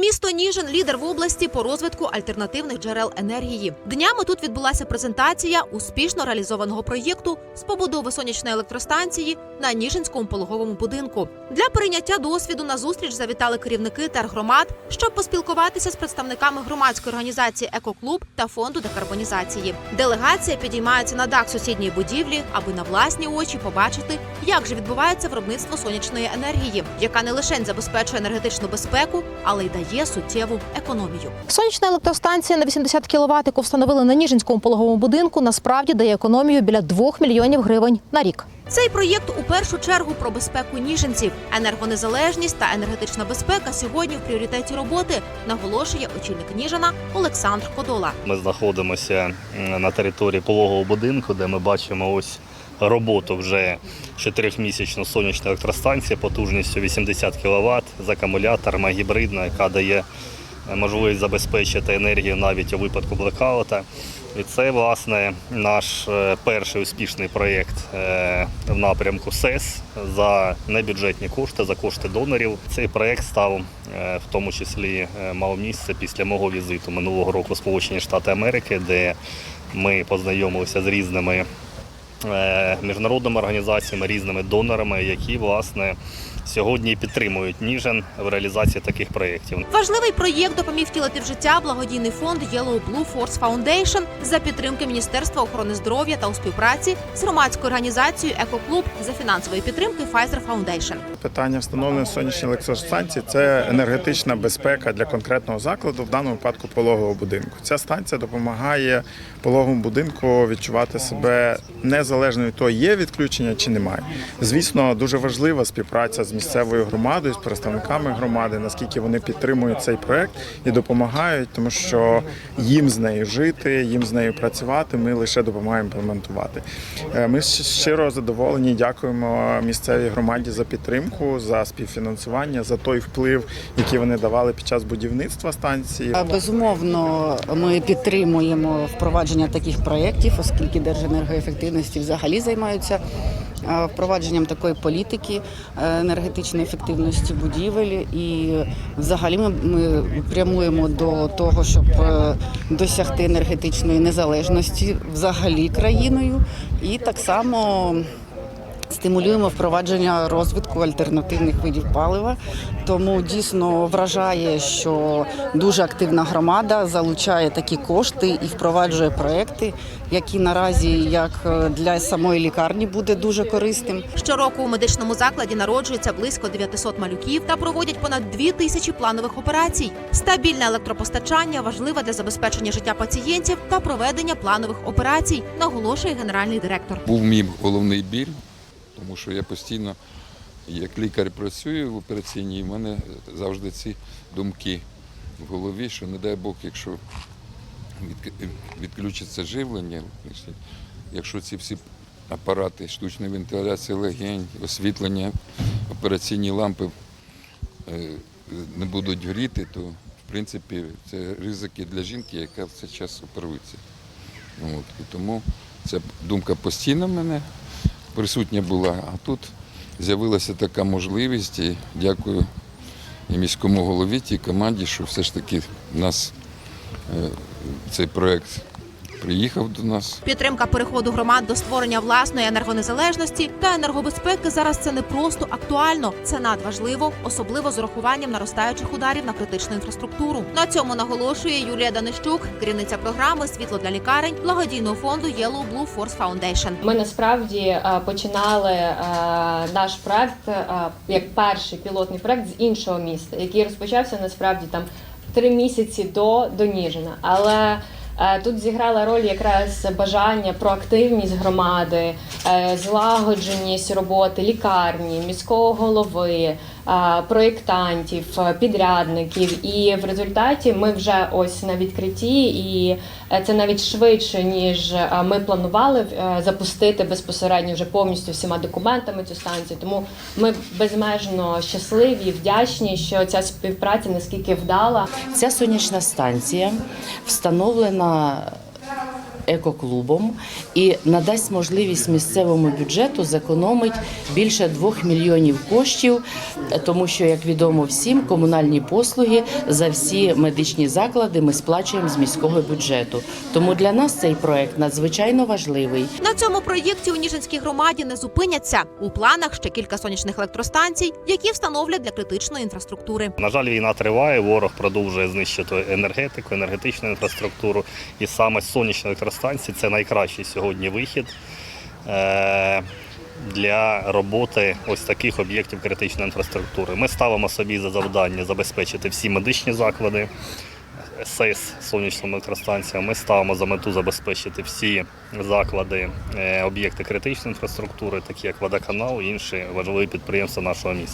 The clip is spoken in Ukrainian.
Місто Ніжин лідер в області по розвитку альтернативних джерел енергії. Днями тут відбулася презентація успішно реалізованого проєкту з побудови сонячної електростанції на Ніжинському пологовому будинку. Для прийняття досвіду на зустріч завітали керівники тергромад, щоб поспілкуватися з представниками громадської організації Екоклуб та фонду декарбонізації. Делегація підіймається на дах сусідньої будівлі, аби на власні очі побачити, як же відбувається виробництво сонячної енергії, яка не лише забезпечує енергетичну безпеку, але й дає суттєву економію. Сонячна електростанція на 80 кВт, яку встановили на Ніжинському пологовому будинку, насправді дає економію біля 2 мільйонів гривень на рік. Цей проєкт у першу чергу про безпеку ніжинців. Енергонезалежність та енергетична безпека сьогодні в пріоритеті роботи, наголошує очільник Ніжина Олександр Кодола. Ми знаходимося на території пологового будинку, де ми бачимо ось роботу вже чотирьохмісячну сонячну електростанцію потужністю 80 кВт з акумулятором гібридна, яка дає е, можливість забезпечити енергію навіть у випадку блекаута. І це власне наш е, перший успішний проєкт е, в напрямку СЕС за небюджетні кошти, за кошти донорів. Цей проєкт став в тому числі мав місце після мого візиту минулого року в Сполучені Штати Америки, де ми познайомилися з різними міжнародними організаціями, різними донорами, які власне сьогодні підтримують Ніжин в реалізації таких проєктів. Важливий проєкт допоміг втілити в життя благодійний фонд Yellow Blue Force Foundation за підтримки Міністерства охорони здоров'я та у співпраці з громадською організацією Екоклуб за фінансової підтримки Pfizer Foundation. Питання встановлення сонячної електростанції це енергетична безпека для конкретного закладу, в даному випадку пологового будинку. Ця станція допомагає пологовому будинку відчувати себе незалежно від того, є відключення чи немає. Звісно, дуже важлива співпраця з місцевою громадою, з представниками громади, наскільки вони підтримують цей проект і допомагають, тому що їм з нею жити, їм з нею працювати. Ми лише допомагаємо імплементувати. Е, Ми щиро задоволені, дякуємо місцевій громаді за підтримку, за співфінансування, за той вплив, який вони давали під час будівництва станції. Безумовно, ми підтримуємо впровадження таких проєктів, оскільки Держенергоефективності взагалі займаються е, впровадженням такої політики е, енергетичної ефективності будівель. І взагалі ми, ми прямуємо до того, щоб е, досягти енергетичної незалежності взагалі країною, і так само. Стимулюємо впровадження розвитку альтернативних видів палива. Тому дійсно вражає, що дуже активна громада залучає такі кошти і впроваджує проекти, які наразі як е, для самої лікарні буде дуже корисним. Щороку у медичному закладі народжується близько 900 малюків та проводять понад 2 тисячі планових операцій. Стабільне електропостачання важливе для забезпечення життя пацієнтів та проведення планових операцій, наголошує генеральний директор. був мій головний біль, тому що я постійно, як лікар працюю в операційній, і в мене завжди ці думки в голові, що не дай Бог, якщо відключиться живлення, якщо ці всі апарати штучної вентиляції легень, освітлення, операційні лампи е, не будуть горіти, то в принципі це ризики для жінки, яка в цей час оперується. От, і тому ця думка постійно мене присутня була, а тут з'явилася така можливість. І дякую і міському голові, і команді, що все ж таки в нас е, цей проєкт приїхав до нас. Підтримка переходу громад до створення власної енергонезалежності та енергобезпеки зараз це не просто актуально, це надважливо, особливо з урахуванням наростаючих ударів на критичну інфраструктуру. На цьому наголошує Юлія Данищук, керівниця програми Світло для лікарень благодійного фонду Yellow Blue Force Foundation. Ми насправді е, починали е, наш проект е, як перший пілотний проект з іншого міста, який розпочався насправді там три місяці до, до Ніжина. Але Тут зіграла роль якраз бажання, проактивність громади, е, злагодженість роботи лікарні, міського голови, е, проєктантів, е, підрядників. І в результаті ми вже ось на відкритті, і е, це навіть швидше ніж е, ми планували е, запустити безпосередньо вже повністю всіма документами цю станцію. Тому ми безмежно щасливі, вдячні, що ця співпраця наскільки вдала. Ця сонячна станція встановлена екоклубом і надасть можливість місцевому бюджету зекономити більше 2 мільйонів коштів, тому що, як відомо всім, комунальні послуги за всі медичні заклади ми сплачуємо з міського бюджету. Тому для нас цей проект надзвичайно важливий. На цьому проєкті у Ніжинській громаді не зупиняться. У планах ще кілька сонячних електростанцій, які встановлять для критичної інфраструктури. На жаль, війна триває, ворог продовжує знищити енергетику, енергетичну інфраструктуру. І саме сонячні електростанції це найкращий сьогодні вихід е, для роботи ось таких об'єктів критичної інфраструктури. Ми ставимо собі за завдання забезпечити всі медичні заклади. СЕС сонячними електростанціями. Ми ставимо за мету забезпечити всі заклади, е, об'єкти критичної інфраструктури, такі як водоканал і інші важливі підприємства нашого міста.